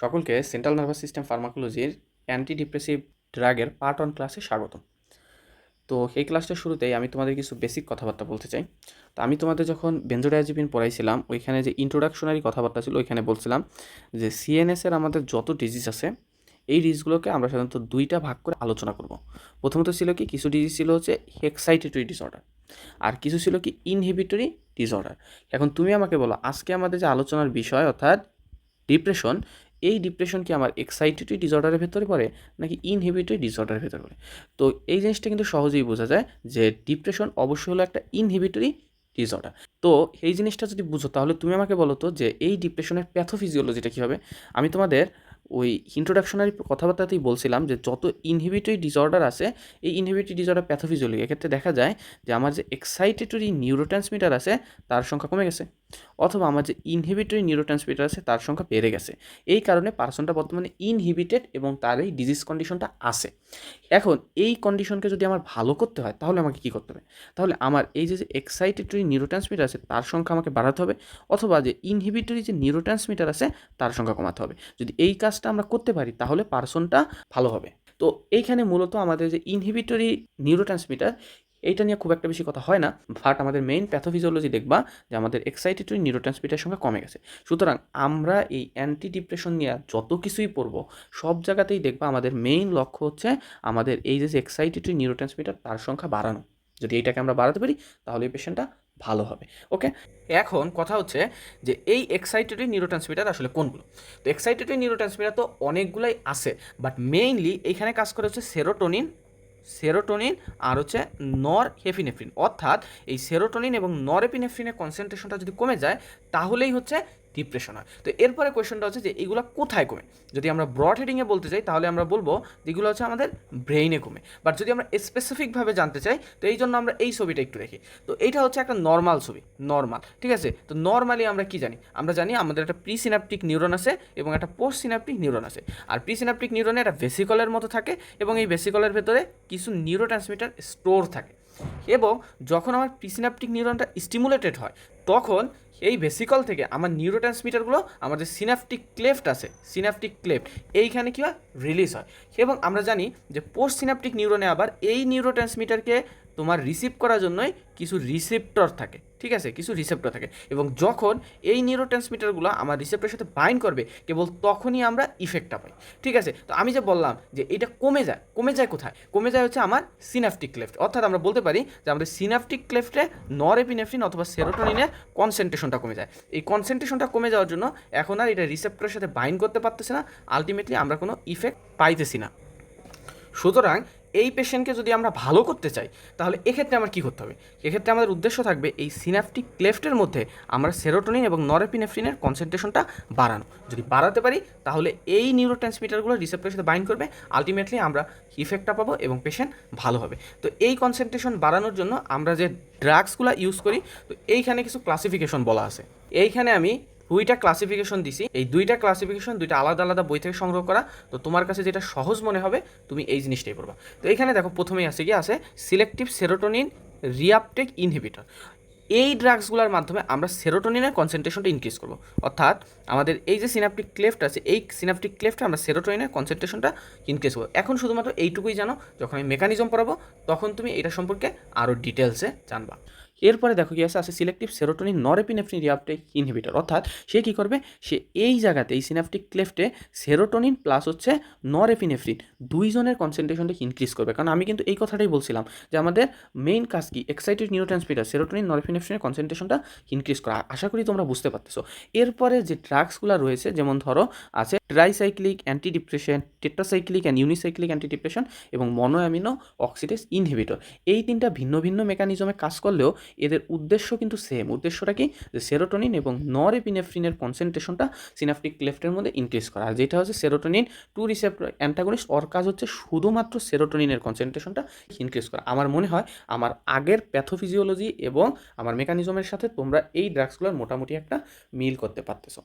সকলকে central nervous system ফার্মাকোলজির anti depressive ড্রাগের পার্ট ওয়ান ক্লাসে স্বাগতম। তো এই ক্লাসটার শুরুতেই আমি তোমাদের কিছু বেসিক কথাবার্তা বলতে চাই। তো আমি তোমাদের যখন বেঞ্জোডায়াজিপিন পড়াইছিলাম, ওইখানে যে ইন্ট্রোডাকশনারি কথাবার্তা ছিল, ওইখানে বলছিলাম যে সিএনএসের আমাদের যত ডিজিজ আছে, এই ডিজিজগুলোকে আমরা সাধারণত দুইটা ভাগ করে আলোচনা করব। প্রথমত ছিল কি, কিছু ডিজিজ ছিল হচ্ছে হেক্সাইটেটরি ডিসঅর্ডার আর কিছু ছিল কি ইনহিবিটরি ডিসঅর্ডার এখন তুমি আমাকে বলো, আজকে আমাদের যে আলোচনার বিষয় অর্থাৎ ডিপ্রেশন এই ডিপ্রেশন কি আমার এক্সাইটেটরি ডিসঅর্ডারের ভেতরে পড়ে নাকি ইনহিবিটরি ডিসঅর্ডারের ভেতরে পড়ে? তো এই জিনিসটা কিন্তু সহজেই বোঝা যায় যে ডিপ্রেশন অবশ্যই হলো একটা ইনহিবিটরি ডিসঅর্ডার তো এই জিনিসটা যদি বুঝো, তাহলে তুমি আমাকে বলো তো যে এই ডিপ্রেশনের প্যাথোফিজিওলজিটা কী হবে আমি তোমাদের ওই ইন্ট্রোডাকশনারি কথাবার্তাতেই বলছিলাম যে যত ইনহিবিটরি ডিসঅর্ডার আছে, এই ইনহিবিটরি ডিসঅর্ডার প্যাথোফিজিওলজি এক্ষেত্রে দেখা যায় যে আমার যে এক্সাইটেটরি নিউরোট্রান্সমিটার আছে, তার সংখ্যা কমে গেছে। অথবা আমার যে ইনহিবিটরি নিউরোট্রান্সমিটার আছে, তার সংখ্যা বেড়ে গেছে। এই কারণে পার্সনটা বর্তমানে ইনহিবিটেড এবং তার এই ডিজিজ কন্ডিশনটা আছে। এখন এই কন্ডিশনকে যদি আমার ভালো করতে হয়, তাহলে আমাকে কী করতে হবে? তাহলে আমার এই যে এক্সাইটেটরি নিউরোট্রান্সমিটার আছে, তার সংখ্যা আমাকে বাড়াতে হবে। অথবা যে ইনহিবিটরি যে নিউরোট্রান্সমিটার আছে, তার সংখ্যা কমাতে হবে। যদি এই কাজটা আমরা করতে পারি, তাহলে পার্সনটা ভালো হবে। তো এইখানে মূলত আমাদের যে ইনহিবিটরি নিউরোট্রান্সমিটার এইটা নিয়ে খুব একটা বেশি কথা হয় না। বাট আমাদের মেইন প্যাথোফিজিওলজি দেখবা যে আমাদের এক্সাইটেটরি নিউরোট্রান্সমিটার সংখ্যা কমে গেছে। সুতরাং আমরা এই অ্যান্টি ডিপ্রেশন নিয়ে যত কিছুই পড়ব, সব জায়গাতেই দেখবা আমাদের মেইন লক্ষ্য হচ্ছে আমাদের এই যে এক্সাইটেটরি নিউরোট্রান্সমিটার তার সংখ্যা বাড়ানো। যদি এইটাকে আমরা বাড়াতে পারি, তাহলে এই পেশেন্টটা ভালো হবে ওকে এখন কথা হচ্ছে যে এই এক্সাইটেটরি নিউরোট্রান্সমিটার আসলে কোনগুলো? তো এক্সাইটেটরি নিউরোট্রান্সমিটার তো অনেকগুলাই আছে বাট মেইনলি এইখানে কাজ করে হচ্ছে সেরোটোনিন সেরোটোনিন আর হচ্ছে নর হেফিনেফ্রিন অর্থাৎ এই সেরোটোনিন এবং নর এপিনেফ্রিনের কনসেন্ট্রেশনটা যদি কমে যায়, তাহলেই হচ্ছে ডিপ্রেশন হয়। তো এরপরে কোয়েশনটা হচ্ছে যে, এগুলো কোথায় কমে? যদি আমরা ব্রড হেডিংয়ে বলতে চাই, তাহলে আমরা বলব যেগুলো হচ্ছে আমাদের ব্রেইনে কমে। বাট যদি আমরা স্পেসিফিকভাবে জানতে চাই, তো এই জন্য আমরা এই ছবিটা একটু দেখি। তো এইটা হচ্ছে একটা নর্মাল ছবি নর্মাল ঠিক আছে? তো নর্মালি আমরা কি জানি? আমরা জানি আমাদের একটা প্রি সিনাপটিক নিউরন আছে এবং একটা পোস্ট সিনাপটিক নিউরন আছে। আর প্রি সিনাপটিক নিউরনে একটা ভেসিকলের মতো থাকে এবং এই ভেসিকলের ভেতরে কিছু নিউরো ট্রান্সমিটার স্টোর থাকে। এবং যখন আমার প্রিসিনাপটিক নিউরনটা স্টিমুলেটেড হয়, তখন এই ভেসিকল থেকে আমার নিউরো ট্রান্সমিটারগুলো আমার যে সিনাপটিক ক্লেফট আছে সিনাপটিক ক্লেফট এইখানে কী হয়? রিলিজ হয়। এবং আমরা জানি যে পোস্ট সিনাপটিক নিউরোনে আবার এই নিউরো ট্রান্সমিটারকে তোমার রিসিভ করার জন্যই কিছু রিসেপ্টর থাকে, ঠিক আছে? কিছু রিসেপ্টর থাকে। এবং যখন এই নিউরো ট্রান্সমিটারগুলো আমার রিসেপ্টরের সাথে বাইন্ড করবে, কেবল তখনই আমরা ইফেক্টটা পাই, ঠিক আছে? তো আমি যে বললাম যে এটা কমে যায় কমে যায় কোথায়? কমে যায় হচ্ছে আমার সিনাপটিক ক্লেফট অর্থাৎ আমরা বলতে পারি যে আমাদের সিনাপটিক ক্লেফটে নর অথবা সেরোটোনিনের কনসেন্ট্রেশনটা কমে যায়। এই কনসেন্ট্রেশনটা কমে যাওয়ার জন্য এখন আর এটা রিসেপ্টরের সাথে বাইন্ড করতে পারতেছে না। আলটিমেটলি আমরা কোনো ইফেক্ট পাইতেছি না। সুতরাং এই পেশেন্টকে যদি আমরা ভালো করতে চাই, তাহলে এক্ষেত্রে আমার কী করতে হবে? এক্ষেত্রে আমাদের উদ্দেশ্য থাকবে এই সিনাপটিক ক্লেফটের মধ্যে আমরা সেরোটোনিন এবং নরেপিনেফ্রিনের কনসেন্ট্রেশনটা বাড়ানো। যদি বাড়াতে পারি, তাহলে এই নিউরো ট্রান্সমিটারগুলো রিসেপ্টরের সাথে বাইন্ড করবে আলটিমেটলি আমরা ইফেক্টটা পাবো এবং পেশেন্ট ভালো হবে। তো এই কনসেন্ট্রেশন বাড়ানোর জন্য আমরা যে ড্রাগসগুলো ইউজ করি, তো এইখানে কিছু ক্লাসিফিকেশন বলা আছে। এইখানে আমি দুইটা ক্লাসিফিকেশন দিছি। এই দুইটা ক্লাসিফিকেশন দুইটা আলাদা আলাদা বই থেকে সংগ্রহ করা। তো তোমার কাছে যেটা সহজ মনে হবে, তুমি এই জিনিসটাই পড়বা। তো এখানে দেখো, প্রথমেই আছে কি? আছে সিলেক্টিভ সেরোটোনিন রিয়াপটেক ইনহিবিটর এই ড্রাগসগুলোর মাধ্যমে আমরা সেরোটোনিনের কনসেন্ট্রেশনটা ইনক্রিজ করব। অর্থাৎ আমাদের এই যে সিনাপটিক ক্লেফট আছে, এই সিনাপটিক ক্লেফটে আমরা সেরোটোনিনের কনসেন্ট্রেশনটা ইনক্রিজ করব। এখন শুধুমাত্র এইটুকুই জানো, যখন আমি মেকানিজম পড়াবো, তখন তুমি এটা সম্পর্কে আরও ডিটেলসে জানবা। এরপরে দেখো কি আছে? আছে selective serotonin norepinephrine reuptake inhibitor অর্থাৎ সে কী করবে? সে এই জায়গাতে, এই সিনাপটিক ক্লেফটে সেরোটোনিন প্লাস হচ্ছে নরেপিনেফ্রিন দুইজনের কনসেন্ট্রেশনটাকে ইনক্রিজ করবে। কারণ আমি কিন্তু এই কথাটাই বলছিলাম যে আমাদের মেইন কাজ কি? এক্সাইটেড নিউরোট্রান্সমিটার সেরোটোনিন নরেপিনেফ্রিনের কনসেন্ট্রেশনটা ইনক্রিজ করা। আশা করি তোমরা বুঝতে পারতেছো। এরপরে যে ড্রাগসগুলো রয়েছে, যেমন ধরো, আছে tricyclic anti depression tetracyclic and unicyclic anti depression এবং মনোঅ্যামিনো অক্সিডেস ইনহিবিটর এই তিনটা ভিন্ন ভিন্ন মেকানিজমে কাজ করলেও এদের উদ্দেশ্য কিন্তু সেম উদ্দেশ্যটা কি? যে সেরোটোনিন এবং নর এপিনেফ্রিনের কনসেন্ট্রেশনটা সিনাপটিক ক্লেফটের মধ্যে ইনক্রিজ করা। আর যেটা হচ্ছে সেরোটোনিন টু রিসেপ্টর অ্যান্টাগনিস্ট ওর কাজ হচ্ছে শুধুমাত্র সেরোটোনিনের কনসেন্ট্রেশনটা ইনক্রিজ করা। আমার মনে হয় আমার আগের প্যাথোফিজিওলজি এবং আমার মেকানিজমের সাথে তোমরা এই ড্রাগসগুলোর মোটামুটি একটা মিল করতে পারতেছো।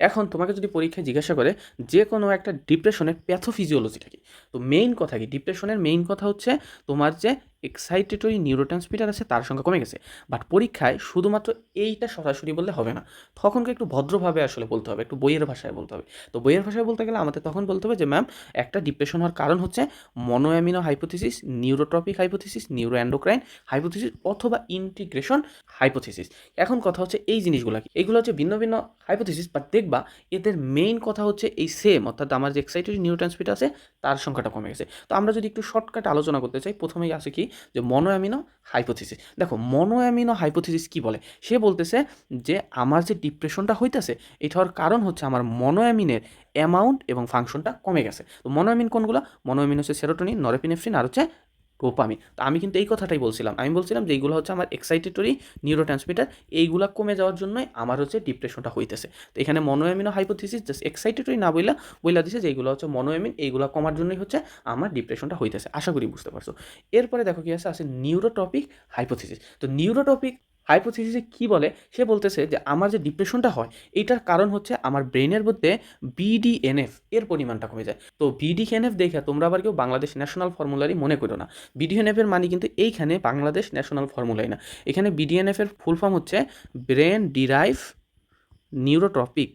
এখন তোমাকে যদি পরীক্ষায় জিজ্ঞাসা করে যে কোনো একটা ডিপ্রেশনের প্যাথোফিজিওলজিটা কি? তো মেইন কথা কি? ডিপ্রেশনের মেইন কথা হচ্ছে তোমার যে এক্সাইটেটরি নিউরোট্রান্সমিটার আছে তার সংখ্যা কমে গেছে। বাট পরীক্ষায় শুধুমাত্র এইটা সরাসরি বললে হবে না। তখনকে একটু ভদ্রভাবে আসলে বলতে হবে, একটু বইয়ের ভাষায় বলতে হবে। তো বইয়ের ভাষায় বলতে গেলে আমাদের তখন বলতে হবে যে ম্যাম একটা ডিপ্রেশন হওয়ার কারণ হচ্ছে monoamino hypothesis neurotropic hypothesis neuro endocrine hypothesis অথবা ইন্টিগ্রেশন হাইপোথিসিস এখন কথা হচ্ছে এই জিনিসগুলো কি? এগুলো হচ্ছে ভিন্ন ভিন্ন হাইপোথিসিস বাট দেখবা এদের মেইন কথা হচ্ছে এই সেম অর্থাৎ আমার যে এক্সাইটেড নিউরোট্রান্সমিটার আছে, তার সংখ্যাটা কমে গেছে। তো আমরা যদি একটু শর্টকাট আলোচনা করতে চাই, প্রথমেই আছে কি? যে মনোঅ্যামিনো হাইপোথিসিস দেখো মনোঅ্যামিনো হাইপোথিসিস কি বলে? সে বলতেছে যে আমার যে ডিপ্রেশনটা হইতেছে, এটা হওয়ার কারণ হচ্ছে আমার মনোঅ্যামিনের অ্যামাউন্ট এবং ফাংশনটা কমে গেছে। তো মনোঅ্যামিন কোনগুলো? মনোঅ্যামিন হচ্ছে সেরোটোনিন নরেপিনেফ্রিন আর হচ্ছে ডোপামিন। তো আমি কিন্তু এই কথাটাই বলছিলাম। আমি বলছিলাম যে এইগুলো হচ্ছে আমার এক্সাইটেটরি নিউরো ট্রান্সমিটার এইগুলো কমে যাওয়ার জন্যই আমার হচ্ছে ডিপ্রেশনটা হইতেছে। তো এখানে মনোয়ামিনো হাইপোথিসিস জাস্ট এক্সাইটেটরি না বইলা বইলা দিছে যে এইগুলো হচ্ছে মনোয়ামিন এইগুলো কমার জন্যই হচ্ছে আমার ডিপ্রেশনটা হইতেছে। আশা করি বুঝতে পারছ। এরপরে দেখো কি আছে আছে নিউরোটপিক হাইপোথিসিস তো নিউরোটপিক হাইপোথিসিসে কি বলে? সে বলতেছে যে, আমার যে ডিপ্রেশনটা হয়, এটার কারণ হচ্ছে আমার ব্রেনের মধ্যে বিডিএনএফ এর পরিমাণটা কমে যায়। তো বিডিএনএফ দেখে তোমরা আবার কেউ বাংলাদেশ ন্যাশনাল ফর্মুলারই মনে করো না। বিডিএনএফ এর মানে কিন্তু এইখানে বাংলাদেশ ন্যাশনাল ফর্মুলাই না। এখানে বিডিএনএফ এর ফুল ফর্ম হচ্ছে brain derive neurotropic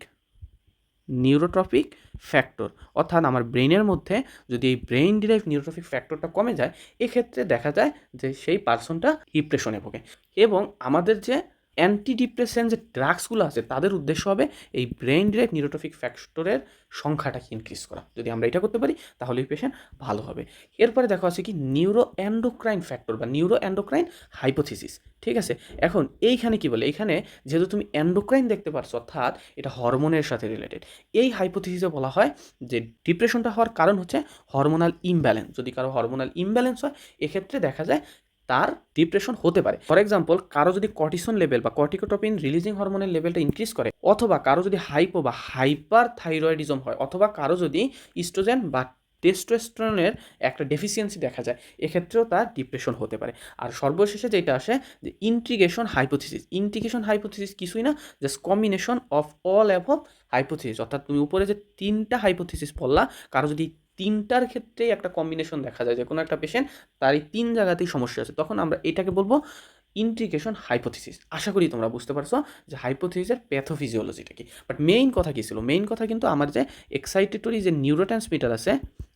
neurotropic factor. অর্থাৎ আমার ব্রেনের মধ্যে যদি এই ব্রেন ডিরাইভ নিউরোট্রপিক ফ্যাক্টরটা কমে যায়, এক্ষেত্রে দেখা যায় যে সেই পার্সনটা ডিপ্রেশনে ভোগে। এবং আমাদের যে অ্যান্টি ডিপ্রেশন যে ড্রাগসগুলো আছে, তাদের উদ্দেশ্য হবে এই ব্রেন ডিরাইভ নিউরোট্রপিক ফ্যাক্টরের সংখ্যাটাকে ইনক্রিজ করা। যদি আমরা এটা করতে পারি, তাহলে এই পেশেন্ট ভালো হবে। এরপরে দেখা আছে কি নিউরো অ্যান্ডোক্রাইন ফ্যাক্টর বা নিউরো অ্যান্ডোক্রাইন হাইপোথিসিস ঠিক আছে? এখন এইখানে কি বলে? এইখানে যেহেতু তুমি অ্যান্ডোক্রাইন দেখতে পারছ, অর্থাৎ এটা হরমোনের সাথে রিলেটেড এই হাইপোথিসিসে বলা হয় যে ডিপ্রেশনটা হওয়ার কারণ হচ্ছে হরমোনাল ইমব্যালেন্স যদি কারও হরমোনাল ইমব্যালেন্স হয়, এক্ষেত্রে দেখা যায় তার ডিপ্রেশন হতে পারে। ফর এক্সাম্পল কারও যদি কর্টিসন লেভেল বা কর্টিকোটোপিন রিলিজিং হরমোনের লেভেলটা ইনক্রিজ করে, অথবা কারও যদি হাইপো বা হাইপার থাইরয়েডিজম হয়, অথবা কারও যদি ইস্ট্রোজেন বা টেস্টোস্টেরনের একটা ডেফিসিয়েন্সি দেখা যায়, এক্ষেত্রেও তার ডিপ্রেশন হতে পারে। আর সর্বশেষে যেটা আসে, যে ইন্টিগ্রেশন হাইপোথিসিস ইন্টিগ্রেশন হাইপোথিসিস কিছুই না just combination of all of hypothesis অর্থাৎ তুমি উপরে যে তিনটা হাইপোথিসিস পড়লা কারও যদি তিনটার ক্ষেত্রেই একটা কম্বিনেশন দেখা যায় যে কোনো একটা পেশেন্ট তার এই তিন জায়গাতেই সমস্যা আছে। তখন আমরা এটাকে বলব ইন্ট্রিগেশন হাইপোথিসিস। আশা করি তোমরা বুঝতে পারছ যে হাইপোথিসিসের প্যাথোফিজিওলজিটা কি। বাট মেইন কথা কী ছিল? মেইন কথা কিন্তু আমার যে এক্সাইটেটরি যে নিউরোট্রান্সমিটার আছে,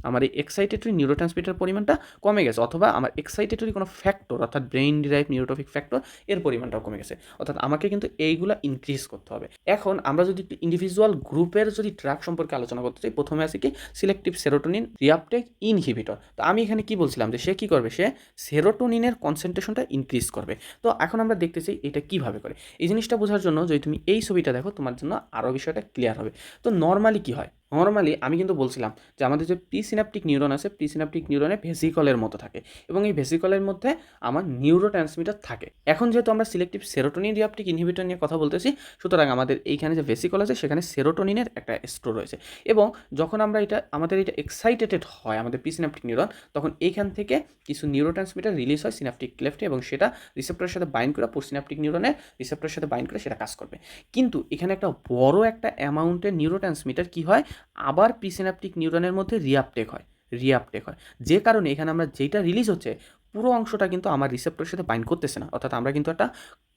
আমার এই এক্সাইটেটরি নিউরোট্রান্সমিটার পরিমাণটা কমে গেছে, অথবা আমার এক্সাইটেটরি কোনো ফ্যাক্টর অর্থাৎ ব্রেইন ডিরাইভ নিউরোটপিক ফ্যাক্টর এর পরিমাণটাও কমে গেছে। অর্থাৎ আমাকে কিন্তু এইগুলা ইনক্রিজ করতে হবে। এখন আমরা যদি ইন্ডিভিজুয়াল গ্রুপের যদি ট্র্যাক সম্পর্কে আলোচনা করতে চাই, প্রথমে আছে কি? সিলেক্টিভ সেরোটোনিন রিয়াপটেক ইনহিবিটর তো আমি এখানে কি বলছিলাম? যে সে কী করবে? সে সেরোটোনিনের কনসেন্ট্রেশনটা ইনক্রিজ করবে। তো এখন আমরা দেখতেছি এটা কীভাবে করে। এই জিনিসটা বোঝার জন্য যদি তুমি এই ছবিটা দেখো, তোমার জন্য আরও বিষয়টা ক্লিয়ার হবে। তো নর্মালি কি হয়? নর্মালি আমি কিন্তু বলছিলাম যে আমাদের যে প্রিসিনাপটিক নিউরন আছে প্রিসিনাপটিক নিউরনে ভেসিকলের মতো থাকে। এবং এই ভেসিকলের মধ্যে আমার নিউরো ট্রান্সমিটার থাকে। এখন যেহেতু আমরা সিলেক্টিভ সেরোটোনিন রিয়াপটিক ইনহিবিটর নিয়ে কথা বলতেছি, সুতরাং আমাদের এইখানে যে ভেসিকল আছে, সেখানে সেরোটোনিনের একটা স্টোর রয়েছে। এবং যখন আমরা এটা, আমাদের এটা এক্সাইটেটেড হয়, আমাদের প্রিসিনাপটিক নিউরন তখন এইখান থেকে কিছু নিউরো ট্রান্সমিটার রিলিজ হয় সিনাপটিক ক্লেফটে এবং সেটা রিসেপ্টরের সাথে বাইন্ড করে পোস্টসিনাপটিক নিউরনের রিসেপ্টরের সাথে বাইন্ড করে সেটা কাজ করবে। কিন্তু এখানে একটা বড় একটা অ্যামাউন্টের নিউরো ট্রান্সমিটার কী হয়? আবার প্রিসিনাপটিক নিউরনের মধ্যে রিয়াপটেক হয় রিয়াপটেক হয়। যে কারণে এখানে আমরা যেটা রিলিজ হচ্ছে, পুরো অংশটা কিন্তু আমার রিসেপ্টরের সাথে বাইন করতেছে না। অর্থাৎ আমরা কিন্তু একটা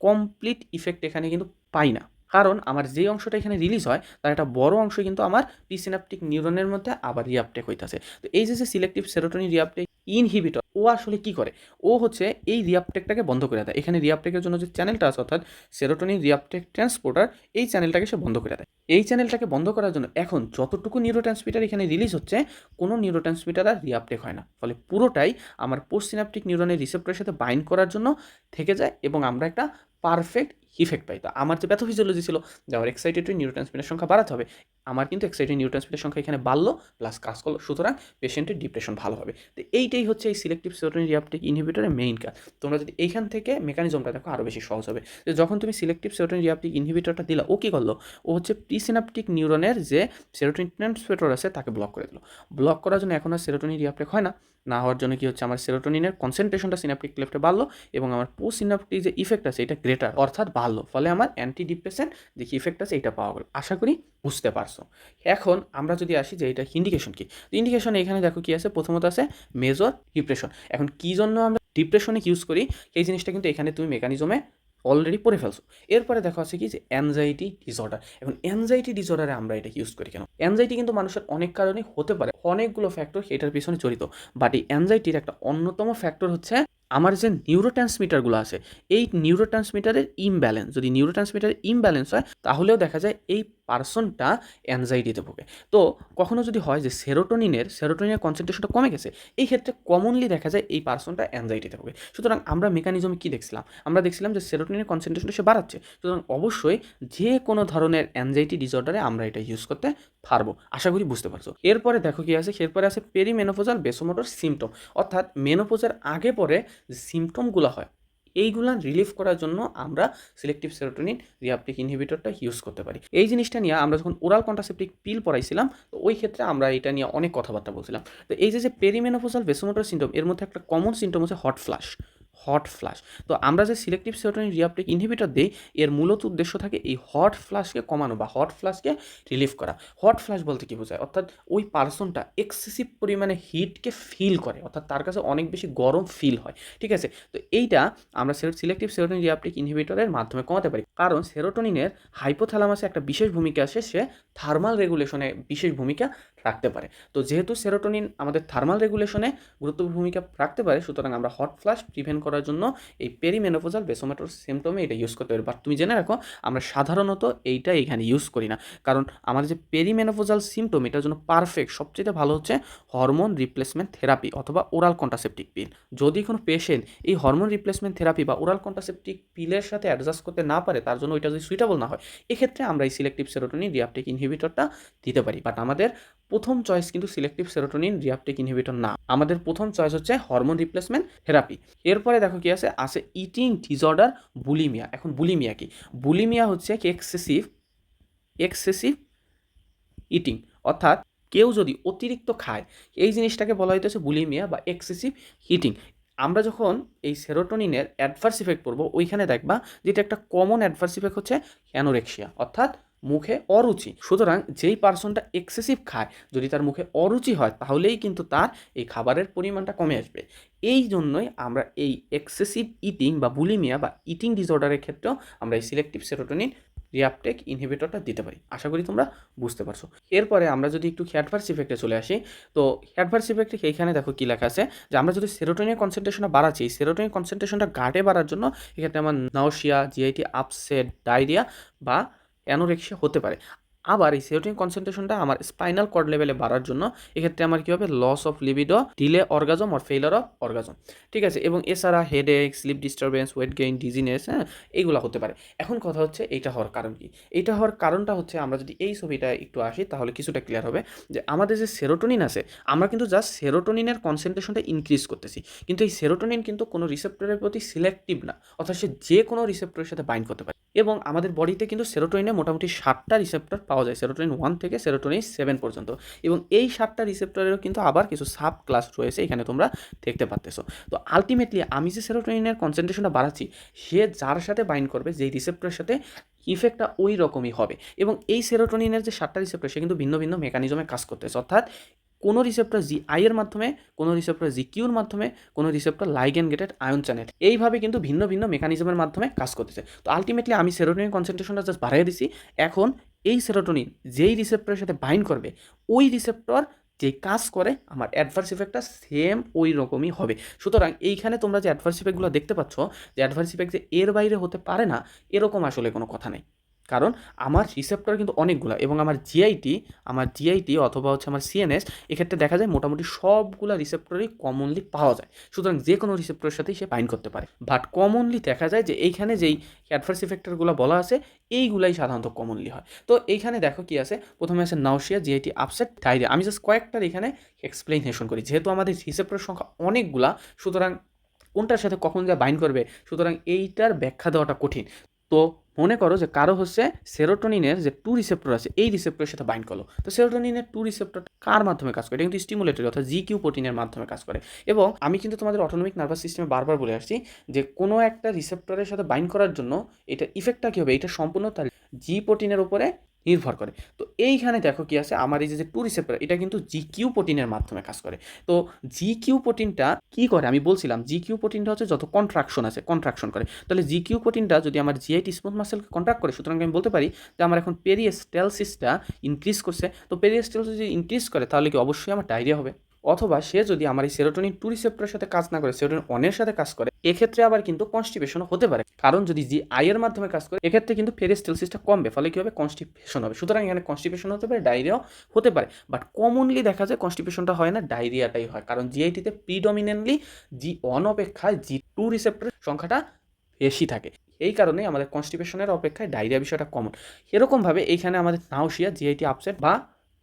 কমপ্লিট ইফেক্ট এখানে কিন্তু পাই না। কারণ আমার যে অংশটা এখানে রিলিজ হয়, তার একটা বড় অংশ কিন্তু আমার প্রিসিনাপটিক নিউরনের মধ্যে আবার রিয়াপটেক হইতেছে। তো এই যে সিলেক্টিভ সেরোটনি রিয়াপটেক ইনহিবিটর। ও আসলে কি করে? ও হচ্ছে এই রিয়াপটেকটাকে বন্ধ করে দেয়। এখানে রিয়াপটেকের জন্য যে চ্যানেলটা আছে, অর্থাৎ সেরোটোনিন রিয়াপটেক ট্রান্সপোর্টার, এই চ্যানেলটাকে সে বন্ধ করে দেয়। এই চ্যানেলটাকে বন্ধ করার জন্য এখন যতটুকু নিউরো ট্রান্সমিটার এখানে রিলিজ হচ্ছে, কোনো নিউরো ট্রান্সমিটার আর রিয়াপটেক হয় না। ফলে পুরোটাই আমার পোস্ট সিনাপটিক নিউরনের রিসেপ্টরের সাথে বাইন্ড করার জন্য থেকে যায় এবং আমরা একটা পারফেক্ট ইফেক্ট পাই। তো আমার যে প্যাথোফিজিওলজি ছিল, যে আমার এক্সাইটেড নিউরো ট্রান্সমিটার সংখ্যা বাড়াতে হবে, আমার কিন্তু এক্সাইটেড নিউরো ট্রান্সমিটার সংখ্যা এখানে বাড়লো প্লাস কাজ করল। সুতরাং পেশেন্টের ডিপ্রেশন ভালো হবে। তো এইটাই হচ্ছে এই সিলেক্টিভ সেরোটোনিন রিয়াপটিক ইনহিবিটরের মেইন কাজ। তোমরা যদি এইখান থেকে মেকানিজমটা দেখো আরও বেশি সহজ হবে। যে যখন তুমি সিলেক্টিভ সেরোটোনিন রিয়াপটিক ইনহিবিটরটা দিলা, ও কী করল? ও হচ্ছে প্রিসিনাপটিক নিউরনের যে সেরোটোনিন ট্রান্সমিটার আছে, তাকে ব্লক করে দিল। ব্লক করার জন্য এখন আর সেরোটোনিন রিয়াপটেক হয় না। না হওয়ার জন্য কি হচ্ছে? আমার সেরোটোনিনের কনসেন্ট্রেশনটা সিনাপটিক ক্লেফটে বাড়লো এবং আমার পোস্ট সিনাপটিক যে ইফেক্ট আছে, এটা গ্রেটার অর্থাৎ বাড়লো। ফলে আমার অ্যান্টি ডিপ্রেশন যে ইফেক্ট আছে, এটা পাওয়া গেল। আশা করি বুঝতে পারছ। এখন আমরা যদি আসি যে এটা ইন্ডিকেশন কি? ইন্ডিকেশন এখানে দেখো কি আছে? প্রথমত আছে মেজর ডিপ্রেশন এখন কি জন্য আমরা ডিপ্রেশনে ইউজ করি? এই জিনিসটা কিন্তু এখানে তুমি মেকানিজমে অলরেডি পড়ে ফেলছো। এরপরে দেখা আছে কি যে অ্যানজাইটি ডিসঅর্ডার এখন অ্যানজাইটি ডিসঅর্ডারে আমরা এটা ইউজ করি কেন? অ্যানজাইটি কিন্তু মানুষের অনেক কারণে হতে পারে। অনেকগুলো ফ্যাক্টর এটার পিছনে জড়িত। বাট এই অ্যানজাইটির একটা অন্যতম ফ্যাক্টর হচ্ছে আমার যে নিউরো ট্রান্সমিটারগুলো আছে, এই নিউরো ট্রান্সমিটারের ইমব্যালেন্স যদি নিউরো ট্রান্সমিটারের ইমব্যালেন্স হয়, তাহলেও দেখা যায় এই পার্সনটা অ্যানজাইটিতে ভোগে। তো কখনো যদি হয় যে সেরোটোনিনের সেরোটোনিনের কনসেন্ট্রেশনটা কমে গেছে, এই ক্ষেত্রে কমনলি দেখা যায় এই পার্সনটা অ্যানজাইটিতে ভোগে। সুতরাং আমরা মেকানিজমে কী দেখছিলাম? আমরা দেখছিলাম যে সেরোটোনিনের কনসেন্ট্রেশনটা সে বাড়াচ্ছে। সুতরাং অবশ্যই যে কোনো ধরনের অ্যানজাইটি ডিসঅর্ডারে আমরা এটা ইউজ করতে পারব। আশা করি বুঝতে পারছ। এরপরে দেখো কি আছে, এরপরে আছে পেরিমেনোপোজাল বেসোমোটর সিমটম অর্থাৎ মেনোপোজার আগে পরে যে সিমটমগুলো হয় এইগুলা রিলিফ করার জন্য আমরা সিলেক্টিভ সেরোটোনিন রিয়াপটিক ইনহিবিটরটা ইউজ করতে পারি। এই জিনিসটা নিয়ে আমরা যখন ওরাল কন্ট্রাসেপটিক পিল পড়াইছিলাম, তো ওই ক্ষেত্রে আমরা এটা নিয়ে অনেক কথাবার্তা বলছিলাম। তো এই যে যে পেরিমেনোফোসাল ভেসোমোটর সিমটম এর মধ্যে একটা কমন সিমটম হচ্ছে হট ফ্লাশ হট ফ্লাশ তো আমরা যে সিলেক্টিভ সেরোটোনিন রিয়াপটিক ইনহিবিটর দিই, এর মূলত উদ্দেশ্য থাকে এই হট ফ্লাশকে কমানো বা হট ফ্লাশকে রিলিফ করা। হট ফ্লাশ বলতে কি বোঝায়? অর্থাৎ ওই পার্সনটা এক্সেসিভ পরিমাণে হিটকে ফিল করে, অর্থাৎ তার কাছে অনেক বেশি গরম ফিল হয়, ঠিক আছে? তো এইটা আমরা সিলেক্টিভ সেরোটোনিন রিয়াপটিক ইনহিবিটরের মাধ্যমে কমাতে পারি। কারণ সেরোটোনিনের হাইপোথ্যালামাসে একটা বিশেষ ভূমিকা আছে, সে থার্মাল রেগুলেশনে বিশেষ ভূমিকা রাখতে পারে। তো যেহেতু সেরোটোনিন আমাদের থার্মাল রেগুলেশনে গুরুত্বপূর্ণ ভূমিকা রাখতে পারে, সুতরাং আমরা হট ফ্লাশ প্রিভেন্ট করার জন্য এই পেরিমেনোপোজাল বেসোমেটোর সিমটমে এটা ইউজ করতে পারি। বাট তুমি জেনে রাখো, আমরা সাধারণত এইটা এখানে ইউজ করি না। কারণ আমাদের যে পেরিমেনোপোজাল সিমটম এটার জন্য পারফেক্ট সবচেয়ে ভালো হচ্ছে হরমোন রিপ্লেসমেন্ট থেরাপি অথবা ওরাল কন্ট্রাসেপটিক পিল যদি কোনো পেশেন্ট এই হরমোন রিপ্লেসমেন্ট থেরাপি বা ওরাল কন্ট্রাসেপটিক পিলের সাথে অ্যাডজাস্ট করতে না পারে, তার জন্য ওইটা যদি সুইটেবল না হয়, এক্ষেত্রে আমরা এই সিলেক্টিভ সেরোটোনিন রিয়াপটিক ইনহিবিটরটা দিতে পারি। বাট আমাদের প্রথম চয়েস কিন্তু সিলেক্টিভ সেরোটোনিন রিয়াপটিক ইনহিবিটর না। আমাদের প্রথম চয়েস হচ্ছে হরমোন রিপ্লেসমেন্ট থেরাপি এরপরে দেখো কি আছে? আছে ইটিং ডিসঅর্ডার বুলিমিয়া এখন বুলিমিয়া কি? বুলিমিয়া হচ্ছে কি এক্সেসিভ এক্সেসিভ ইটিং অর্থাৎ কেউ যদি অতিরিক্ত খায়, এই জিনিসটাকে বলা হইতেছে বুলিমিয়া বা এক্সেসিভ হিটিং আমরা যখন এই সেরোটোনিনের অ্যাডভার্স ইফেক্ট পড়ব, ওইখানে দেখবা যেটা একটা কমন অ্যাডভার্স ইফেক্ট হচ্ছে অ্যানোরেক্সিয়া অর্থাৎ মুখে অরুচি। সুতরাং যেই পার্সনটা এক্সেসিভ খায়, যদি তার মুখে অরুচি হয়, তাহলেই কিন্তু তার এই খাবারের পরিমাণটা কমে আসবে। এই জন্যই আমরা এই এক্সেসিভ ইটিং বা বুলিমিয়া বা ইটিং ডিসঅর্ডারের ক্ষেত্রেও আমরা এই সিলেক্টিভ সেরোটোনিন রিয়াপটেক ইনহিবিটরটা দিতে পারি। আশা করি তোমরা বুঝতে পারছ। এরপরে আমরা যদি একটু হ্যাডভার্স ইফেক্টে চলে আসি, তো হ্যাডভার্স ইফেক্টে এইখানে দেখো কী লেখা আছে যে, আমরা যদি সেরোটোনিন কনসেন্ট্রেশনটা বাড়াচ্ছি সেরোটোনিন কনসেন্ট্রেশনটা গাটে বাড়ার জন্য এক্ষেত্রে আমার নাওশিয়া জিআইটি আপসেট ডায়রিয়া বা অ্যানোরেক্সিয়া হতে পারে। আবার এই সেরোটিন কনসেন্ট্রেশনটা আমার স্পাইনাল কর্ড লেভেলে বাড়ার জন্য এক্ষেত্রে আমার কী হবে? Loss of libido delay orgasm or failure of orgasm ঠিক আছে? এবং এছাড়া headache sleep disturbance weight gain dizziness হ্যাঁ? এইগুলো হতে পারে। এখন কথা হচ্ছে এইটা হওয়ার কারণ কি? এইটা হওয়ার কারণটা হচ্ছে আমরা যদি এই ছবিটা একটু আসি তাহলে কিছুটা ক্লিয়ার হবে যে আমাদের যে সেরোটোনিন আছে, আমরা কিন্তু জাস্ট সেরোটোনিনের কনসেন্ট্রেশনটা ইনক্রিজ করতেছি। কিন্তু এই সেরোটোনিন কিন্তু কোনো রিসেপ্টরের প্রতি সিলেক্টিভ না। অর্থাৎ সে যে কোনো রিসেপ্টরের সাথে বাইন্ড করতে পারে। এবং আমাদের বডিতে কিন্তু সেরোটোনিনে মোটামুটি ষাটটা রিসেপ্টর পাওয়া যায় সেরোটোনিন ওয়ান থেকে সেরোটোনিন সেভেন পর্যন্ত। এবং এই সাতটা রিসেপ্টরেরও কিন্তু আবার কিছু সাব ক্লাস রয়েছে এখানে তোমরা দেখতে পারতেছো। তো আলটিমেটলি আমি যে সেরোটোনিনের কনসেন্ট্রেশনটা বাড়াচ্ছি, সে যার সাথে বাইন্ড করবে, যেই রিসেপ্টরের সাথে ইফেক্টটা ওই রকমই হবে। এবং এই সেরোটোনিনের যে সাতটা রিসেপ্টর সে কিন্তু ভিন্ন ভিন্ন মেকানিজমে কাজ করতেছে। অর্থাৎ কোনো রিসেপ্টর জি আই এর মাধ্যমে, কোনো রিসেপ্টর জি কিউর মাধ্যমে, কোনো receptor ligand gated ion channel এইভাবে কিন্তু ভিন্ন ভিন্ন মেকানিজমের মাধ্যমে কাজ করতেছে। তো আলটিমেটলি আমি সেরোটোনিন কনসেন্ট্রেশনটা জাস্ট বাড়িয়ে দিছি। এখন এই সেরোটোনিন যেই রিসেপ্টরের সাথে বাইন্ড করবে, ওই রিসেপ্টর যে কাজ করে, আমার অ্যাডভার্স ইফেক্টটা সেম ওই রকমই হবে। সুতরাং এইখানে তোমরা যে অ্যাডভার্স ইফেক্টগুলো দেখতে পাচ্ছ, যে অ্যাডভার্স ইফেক্ট যে এর বাইরে হতে পারে না, এরকম আসলে কোনো কথা নেই। কারণ আমার রিসেপ্টর কিন্তু অনেকগুলো এবং আমার জিআইটি আমার জিআইটি অথবা হচ্ছে আমার সিএনএস এক্ষেত্রে দেখা যায় মোটামুটি সবগুলো রিসেপ্টরই কমনলি পাওয়া যায়। সুতরাং যে কোনো রিসেপ্টরের সাথেই সে বাইন্ড করতে পারে। বাট কমনলি দেখা যায় যে এইখানে যেই অ্যাডভার্স ইফেক্টরগুলো বলা আছে, এইগুলাই সাধারণত কমনলি হয়। তো এইখানে দেখো কি আছে? প্রথমে আছে নাউশিয়া জিআইটি আপসেট ডায়রিয়া আমি জাস্ট কয়েকটার এখানে এক্সপ্লেনেশন করি। যেহেতু আমাদের রিসেপ্টরের সংখ্যা অনেকগুলা, সুতরাং কোনটার সাথে কখন যা বাইন্ড করবে, সুতরাং এইটার ব্যাখ্যা দেওয়াটা কঠিন। তো মনে করো যে কারও হচ্ছে সেরোটোনিনের যে টু রিসেপ্টর আছে, এই রিসেপ্টরের সাথে বাইন্ড করল। তো সেরোটোনিনের টু রিসেপ্টর কার মাধ্যমে কাজ করে? এটা কিন্তু স্টিমুলেটরি অর্থাৎ জি কিউ প্রোটিনের মাধ্যমে কাজ করে। এবং আমি কিন্তু তোমাদের অটোনমিক নার্ভাস সিস্টেমে বারবার বলে আসছি যে কোনো একটা রিসেপ্টরের সাথে বাইন্ড করার জন্য এটা ইফেক্টটা কী হবে? এটা সম্পূর্ণ তার জি প্রোটিনের উপরে নির্ভর করে। তো এইখানে দেখো কি আছে, আমার এই যে টু রিসেপ্টর এটা কিন্তু জি কিউ প্রোটিনের মাধ্যমে কাজ করে। তো জি কিউ প্রোটিনটা কী করে? আমি বলছিলাম জি কিউ প্রোটিনটা হচ্ছে যত কন্ট্রাকশন আছে কন্ট্রাকশন করে। তাহলে জি কিউ প্রোটিনটা যদি আমার জিআইটি স্মুথ মাসেলকে কন্ট্রাক্ট করে, সুতরাং আমি বলতে পারি যে আমার এখন পেরিয়েস্টেলসিসটা ইনক্রিজ করছে। তো পেরিয়েস্টেলসিস যদি ইনক্রিজ করে, তাহলে কি অবশ্যই আমার ডায়রিয়া হবে? অথবা সে যদি আমার এই সেরোটোনিন টু রিসেপ্টরের সাথে কাজ না করে সেরোটোনিন অনের সাথে কাজ করে, এক্ষেত্রে আবার কিন্তু কনস্টিপেশন হতে পারে। কারণ যদি জি আইয়ের মাধ্যমে কাজ করে, এক্ষেত্রে কিন্তু পেরিস্টেলসিসটা কমবে, ফলে কী হবে? কনস্টিপেশন হবে। সুতরাং এখানে কনস্টিপেশন হতে পারে ডায়রিয়াও হতে পারে। বাট কমনলি দেখা যায় কনস্টিপেশনটা হয় না ডায়রিয়াটাই হয়। কারণ জিআইটিতে প্রিডমিনেন্টলি জি অন অপেক্ষায় জি টু রিসেপ্টরের সংখ্যাটা বেশি থাকে। এই কারণেই আমাদের কনস্টিপেশনের অপেক্ষায় ডায়রিয়া বিষয়টা কমন এরকমভাবে এইখানে আমাদের নাউসিয়া জিআইটি আপসেট বা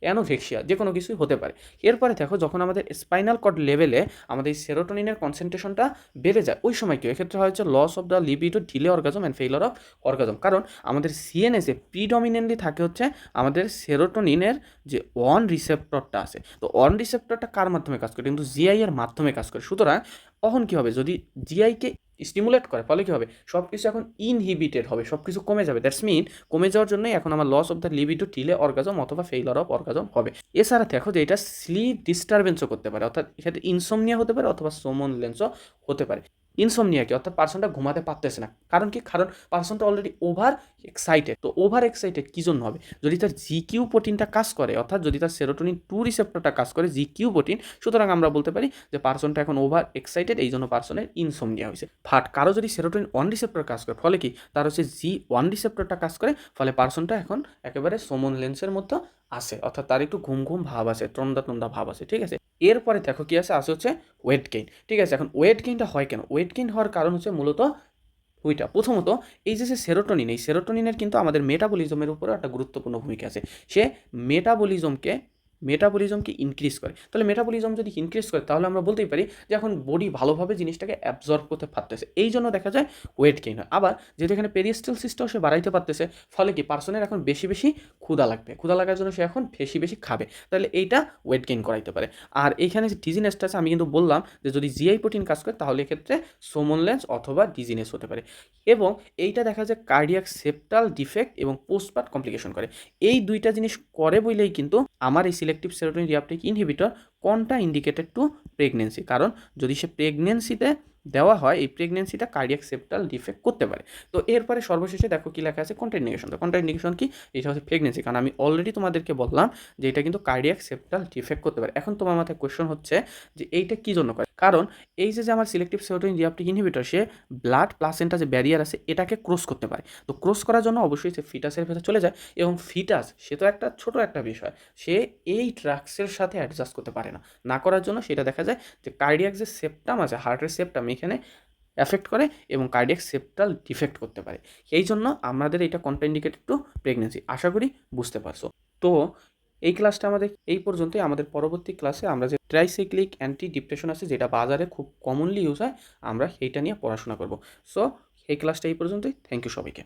অ্যানোভেক্সিয়া যে কোনো কিছুই হতে পারে। এরপরে দেখো, যখন আমাদের স্পাইনাল কর্ড লেভেলে আমাদের সেরোটোনিনের কনসেন্ট্রেশনটা বেড়ে যায়, ওই সময় কি এক্ষেত্রে হচ্ছে loss of the libido delay orgasm and failure of orgasm কারণ আমাদের সিএনএসে প্রিডমিনেন্টলি থাকে হচ্ছে আমাদের সেরোটোনিনের যে অন রিসেপ্টরটা আছে। তো অন রিসেপ্টরটা কার মাধ্যমে কাজ করে? কিন্তু জিআই এর মাধ্যমে কাজ করে। সুতরাং, তখন কী হবে? যদি জিআইকে স্টিমুলেট করে, ফলে কী হবে? সব কিছু এখন ইনহিবিটেড হবে সব কিছু কমে যাবে। দ্যাটস মিন কমে যাওয়ার জন্যই এখন আমার loss of the libido delay orgasm অথবা ফেইলার অফ অর্গাজম হবে। এছাড়া দেখো যে এটা স্লিপ ডিস্টারবেন্সও করতে পারে, অর্থাৎ এখানে ইনসোমনিয়া হতে পারে অথবা সোমন লেন্সও হতে পারে। ইনসোমনিয়া কি, অর্থাৎ পার্সনটা ঘুমাতে পারতেছে না। কারণ কি? কারণ পার্সনটা অলরেডি ওভার এক্সাইটেড তো ওভার এক্সাইটেড কী জন্য হবে? যদি তার জি কিউ প্রোটিনটা কাজ করে, অর্থাৎ যদি তার সেরোটোনিন টু রিসেপ্টরটা কাজ করে জি কিউ প্রোটিন সুতরাং আমরা বলতে পারি যে পার্সনটা এখন ওভার এক্সাইটেড এই জন্য পার্সনের ইনসোমনিয়া হয়েছে। ফাট কারও যদি সেরোটোনিন ওয়ান রিসেপ্টর কাজ করে, ফলে কি? তার হচ্ছে জি ওয়ান রিসেপ্টরটা কাজ করে, ফলে পার্সনটা এখন একেবারে সোমন লেন্সের মতো আসে। অর্থাৎ তার একটু ঘুম ঘুম ভাব আছে তন্দা তন্দা ভাব আছে ঠিক আছে? এরপরে দেখো কি আছে? আছে হচ্ছে ওয়েট গেইন ঠিক আছে, এখন ওয়েট গেইনটা হয় কেন? ওয়েট গেইন হওয়ার কারণ হচ্ছে মূলত ওইটা প্রথমত, এই যে সেরোটোনিন এই সেরোটোনিনের কিন্তু আমাদের মেটাবলিজমের উপরে একটা গুরুত্বপূর্ণ ভূমিকা আছে। সে মেটাবলিজমকে মেটাবলিজমকে ইনক্রিজ করে। তাহলে মেটাবলিজম যদি ইনক্রিজ করে, তাহলে আমরা বলতেই পারি যে এখন বডি ভালোভাবে জিনিসটাকে অ্যাবজর্ব করতে পারতেছে। এই জন্য দেখা যায় ওয়েট গেইন হয়। আবার যেহেতু এখানে পেরিস্টেল সিস্টেম সে বাড়াইতে পারতেছে, ফলে কি পার্সনের এখন বেশি বেশি ক্ষুদা লাগবে। ক্ষুদা লাগার জন্য সে এখন বেশি বেশি খাবে। তাহলে এইটা ওয়েট গেইন করাইতে পারে। আর এইখানে যে ডিজিনেসটা আছে, আমি কিন্তু বললাম যে যদি জিআই প্রোটিন কাজ করে, তাহলে এক্ষেত্রে সোমনলেন্স অথবা ডিজিনেস হতে পারে। এবং এইটা দেখা যায় কার্ডিয়াক সেপ্টাল ডিফেক্ট এবং পোস্টপার্ট কমপ্লিকেশন করে। এই দুইটা জিনিস করে বলেই কিন্তু আমার এই সিলেক্টিভ সেরোটোনিন রিয়াপটেক ইনহিবিটর কোনটা ইন্ডিকেটেড টু প্রেগনেন্সি কারণ যদি সে প্রেগনেন্সিতে দেওয়া হয়, এই প্রেগনেন্সিটা কার্ডিয়াক সেপ্টাল ডিফেক্ট করতে পারে। তো এরপরে সর্বশেষে দেখো কী লেখা আছে কন্টা ইন্ডিকেশন তো কন্টা ইন্ডিকেশন কি? এটা হচ্ছে প্রেগনেন্সি কারণ আমি অলরেডি তোমাদেরকে বললাম যে এটা কিন্তু কার্ডিয়াক সেপ্টাল ডিফেক্ট করতে পারে। এখন তোমার মাথায় কোয়েশ্চন হচ্ছে যে এইটা কী জন্য করে? কারণ এই যে আমার সিলেক্টিভ সেরোটোনিন রিয়াপটিক ইনহিবিটর সে ব্লাড প্লাসেন্টা যে ব্যারিয়ার আছে, এটাকে ক্রস করতে পারে। তো ক্রস করার জন্য অবশ্যই সে ফিটাসের ভেতরে চলে যায় এবং ফিটাস সে তো একটা ছোট একটা বিষয়, সে এই ড্রাগসের সাথে অ্যাডজাস্ট করতে পারে না। না করার জন্য সেটা দেখা যায় যে কার্ডিয়াক যে সেপ্টাম আছে হার্টের সেপ্টাম এখানে এফেক্ট করে এবং কার্ডিয়াক সেপ্টাল ডিফেক্ট করতে পারে। এই জন্য আমাদের এটা কন্ট্রাইন্ডিকেটেড টু প্রেগনেন্সি আশা করি বুঝতে পারছ। তো এই ক্লাসটা আমাদের এই পর্যন্তই। আমাদের পরবর্তী ক্লাসে আমরা যে ট্রাইসাইক্লিক অ্যান্টি ডিপ্রেশন আছে, যেটা বাজারে খুব কমনলি ইউজ হয়, আমরা সেইটা নিয়ে পড়াশোনা করব। সো এই ক্লাসটা এই পর্যন্তই। থ্যাংক ইউ সবাইকে।